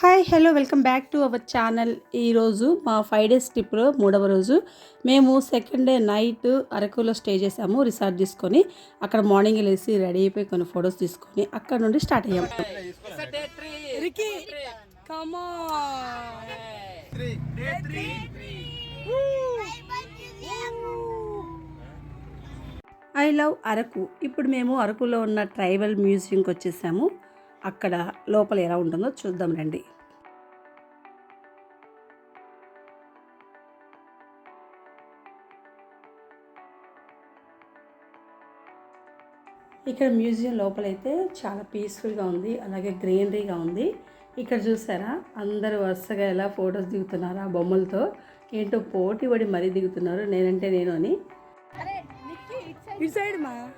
Hi hello welcome back to our channel ఈరోజు మా five days ట్రిప్లో మూడవ రోజు. మేము సెకండ్ డే నైట్ అరకులో స్టే చేసాము రిసార్ట్ తీసుకొని. అక్కడ మార్నింగ్ లేసి రెడీ అయిపోయి కొన్ని ఫొటోస్ తీసుకొని అక్కడ నుండి స్టార్ట్ అయ్యాము. I love Araku. ఇప్పుడు మేము అరకులో ఉన్న ట్రైబల్ మ్యూజియంకి వచ్చేసాము. అక్కడ లోపల ఎలా ఉంటుందో చూద్దాం రండి. ఇక్కడ మ్యూజియం లోపలైతే చాలా పీస్ఫుల్గా ఉంది అలాగే గ్రీనరీగా ఉంది. ఇక్కడ చూసారా? అందరూ వరుసగా ఎలా ఫొటోస్ దిగుతున్నారు ఆ బొమ్మలతో? ఏంటో పోటీ పడి మరీ దిగుతున్నారు నేనంటే నేను అని. ఇటు సైడ్ మా.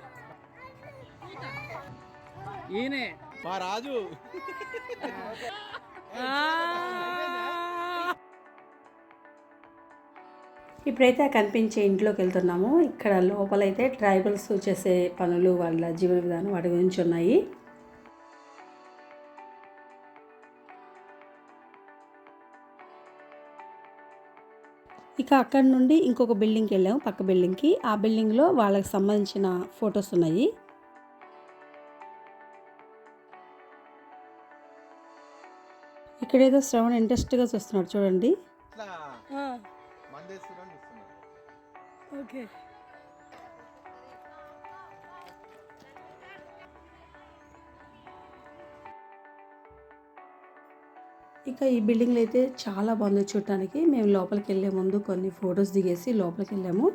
ఈయనే. మా రాజు. ఇప్పుడైతే ఆ కనిపించే ఇంట్లోకి వెళ్తున్నాము. ఇక్కడ లోపలైతే ట్రైబల్స్ చేసే పనులు వాళ్ళ జీవన విధానం వాటి గురించి ఉన్నాయి. ఇక అక్కడ నుండి ఇంకొక బిల్డింగ్కి వెళ్ళాము పక్క బిల్డింగ్కి. ఆ బిల్డింగ్లో వాళ్ళకి సంబంధించిన ఫొటోస్ ఉన్నాయి. ఇక్కడ ఏదో శ్రవణ్ ఇంట్రెస్ట్గా చూస్తున్నాడు చూడండి. ఓకే. ఇక ఈ బిల్డింగ్లో అయితే చాలా బాగుంది చూడటానికి. మేము లోపలికి వెళ్ళే ముందు కొన్ని ఫొటోస్ దిగేసి లోపలికి వెళ్ళాము.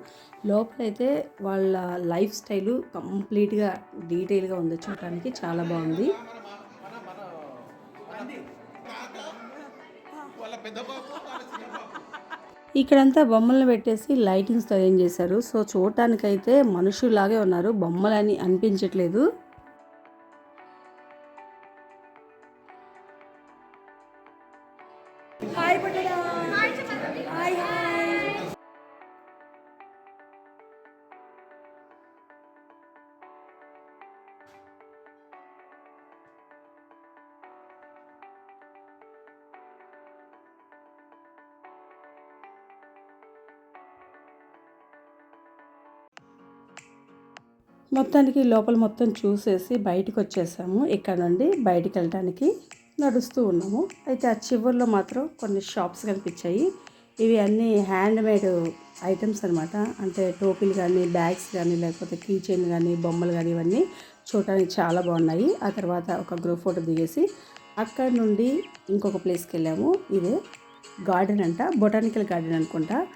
లోపలైతే వాళ్ళ లైఫ్ స్టైలు కంప్లీట్గా డీటెయిల్గా ఉంది చూడటానికి. చాలా బాగుంది. పెద్ద బాబు చిన్న బాబు. ఇక్కడంతా బొమ్మలను పెట్టేసి లైటింగ్స్ అరేంజ్ చేశారు. సో చూడటానికైతే మనుషులాగే ఉన్నారు. బొమ్మలని అనిపించట్లేదు. మొత్తానికి లోపల మొత్తం చూసేసి బయటకు వచ్చేసాము. ఇక్కడ నుండి బయటికి వెళ్ళడానికి నడుస్తూ ఉన్నాము. అయితే ఆ చివరిలో మాత్రం కొన్ని షాప్స్ కనిపించాయి. ఇవి అన్నీ హ్యాండ్ మేడ్ ఐటమ్స్ అనమాట అంటే టోపీలు కానీ బ్యాగ్స్ కానీ లేకపోతే కీ చైన్ కానీ బొమ్మలు కానీ ఇవన్నీ చూడటానికి చాలా బాగున్నాయి. ఆ తర్వాత ఒక గ్రూప్ ఫోటో దిగేసి అక్కడ నుండి ఇంకొక ప్లేస్కి వెళ్ళాము. ఇదే గార్డెన్ అంట. బొటానికల్ గార్డెన్ అనుకుంటా.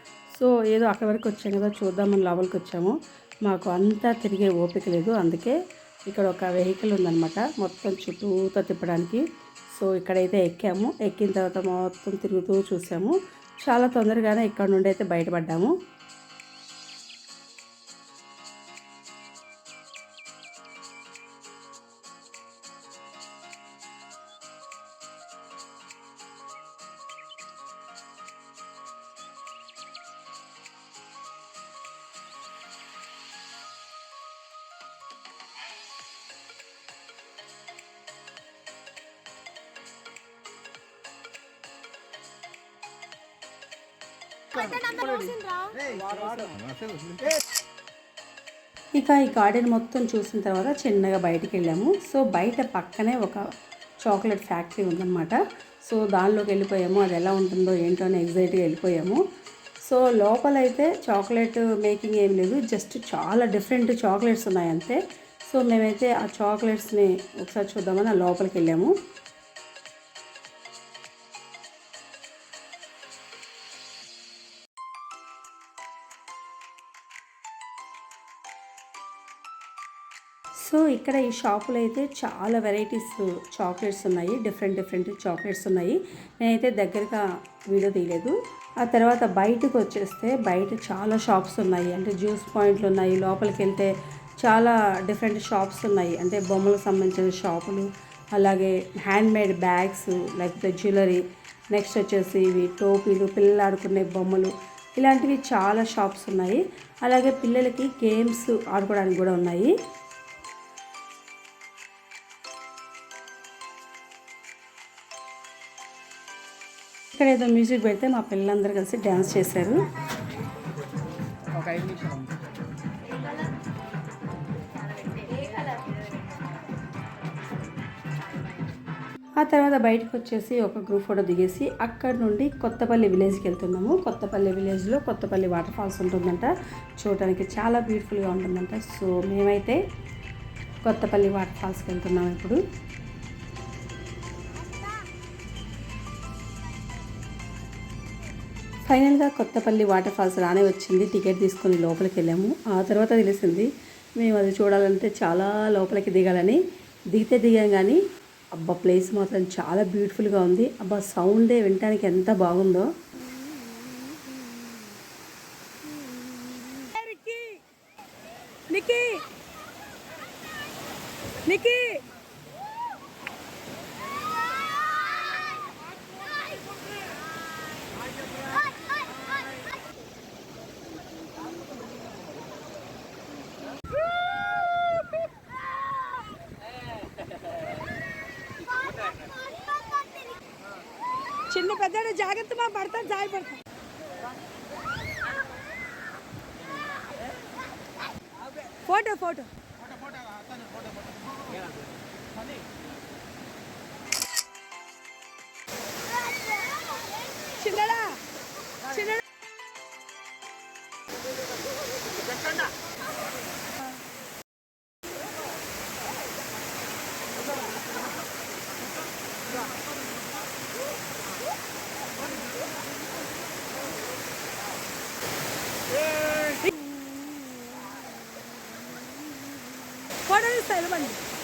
సో ఏదో అక్కడ వరకు వచ్చాం కదా చూద్దామని లోపలికి వచ్చాము. మాకు అంతా తిరిగే ఓపిక లేదు. అందుకే ఇక్కడ ఒక వెహికల్ ఉందనమాట మొత్తం చుట్టూతో తిప్పడానికి. సో ఇక్కడైతే ఎక్కాము. ఎక్కిన తర్వాత మొత్తం తిరుగుతూ చూసాము. చాలా తొందరగానే ఇక్కడ నుండి అయితే బయటపడ్డాము. ఇక ఈ గార్డెన్ మొత్తం చూసిన తర్వాత చిన్నగా బయటికి వెళ్ళాము. సో బయట పక్కనే ఒక చాక్లెట్ ఫ్యాక్టరీ ఉందన్నమాట. సో దానిలోకి వెళ్ళిపోయాము. అది ఎలా ఉంటుందో ఏంటో అని ఎగ్జైట్గా వెళ్ళిపోయాము. సో లోపలైతే చాక్లెట్ మేకింగ్ ఏం లేదు. జస్ట్ చాలా డిఫరెంట్ చాక్లెట్స్ ఉన్నాయి అంతే సో మేమైతే ఆ చాక్లెట్స్ని ఒకసారి చూద్దామని ఆ లోపలికి వెళ్ళాము. సో ఇక్కడ ఈ షాపులో అయితే చాలా వెరైటీస్ చాక్లెట్స్ ఉన్నాయి. డిఫరెంట్ డిఫరెంట్ చాక్లెట్స్ ఉన్నాయి. నేనైతే దగ్గరగా వీడియో తీయలేదు. ఆ తర్వాత బయటకు వచ్చేస్తే బయట చాలా షాప్స్ ఉన్నాయి. అంటే జ్యూస్ పాయింట్లు ఉన్నాయి. లోపలికి వెళ్తే చాలా డిఫరెంట్ షాప్స్ ఉన్నాయి. అంటే బొమ్మలకు సంబంధించిన షాపులు అలాగే హ్యాండ్ మేడ్ బ్యాగ్స్ లేకపోతే జ్యువెలరీ. నెక్స్ట్ వచ్చేసి ఇవి టోపీలు పిల్లలు ఆడుకునే బొమ్మలు. ఇలాంటివి చాలా షాప్స్ ఉన్నాయి. అలాగే పిల్లలకి గేమ్స్ ఆడుకోవడానికి కూడా ఉన్నాయి. ఇక్కడ ఏదో మ్యూజిక్ పెడితే మా పిల్లలందరూ కలిసి డ్యాన్స్ చేశారు. ఆ తర్వాత బయటకు వచ్చేసి ఒక గ్రూప్ ఫోటో దిగేసి అక్కడ నుండి కొత్తపల్లి విలేజ్కి వెళ్తున్నాము. కొత్తపల్లి విలేజ్లో కొత్తపల్లి వాటర్ ఫాల్స్ ఉంటుందంట. చూడడానికి చాలా బ్యూటిఫుల్గా ఉంటుందంట. సో మేమైతే కొత్తపల్లి వాటర్ ఫాల్స్కి వెళ్తున్నాం ఇప్పుడు. ఫైనల్గా కొత్తపల్లి వాటర్ ఫాల్స్ రానే వచ్చింది. టికెట్ తీసుకొని లోపలికి వెళ్ళాము. ఆ తర్వాత తెలిసింది మేము అది చూడాలంటే చాలా లోపలికి దిగాలని. దిగితే దిగాం కానీ అబ్బా ప్లేస్ మాత్రం చాలా బ్యూటిఫుల్గా ఉంది. అబ్బా సౌండే వినడానికి ఎంత బాగుందో. రిక్కీ! నిక్కీ! నిక్కీ చిన్న పెద్ద జాగ్రత్త మా పడతా జారి పడతా ఫోటో ఫోటో చిన్నడా చిన్నడా ఫోటో తీస్తా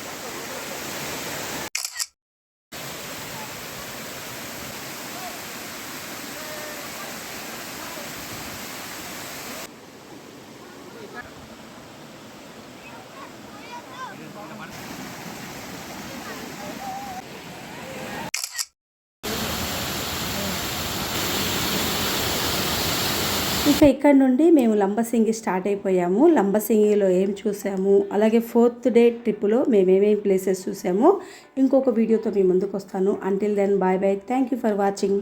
ఇక ఇక్కడ నుండి మేము లంబసింగి స్టార్ట్ అయిపోయాము. లంబసింగిలో ఏం చూసాము? అలాగే ఫోర్త్ డే ట్రిప్లో మేము ఏమేమి ప్లేసెస్ చూసామో? ఇంకొక వీడియోతో మీ ముందుకు వస్తాను. Until then bye bye thank you for watching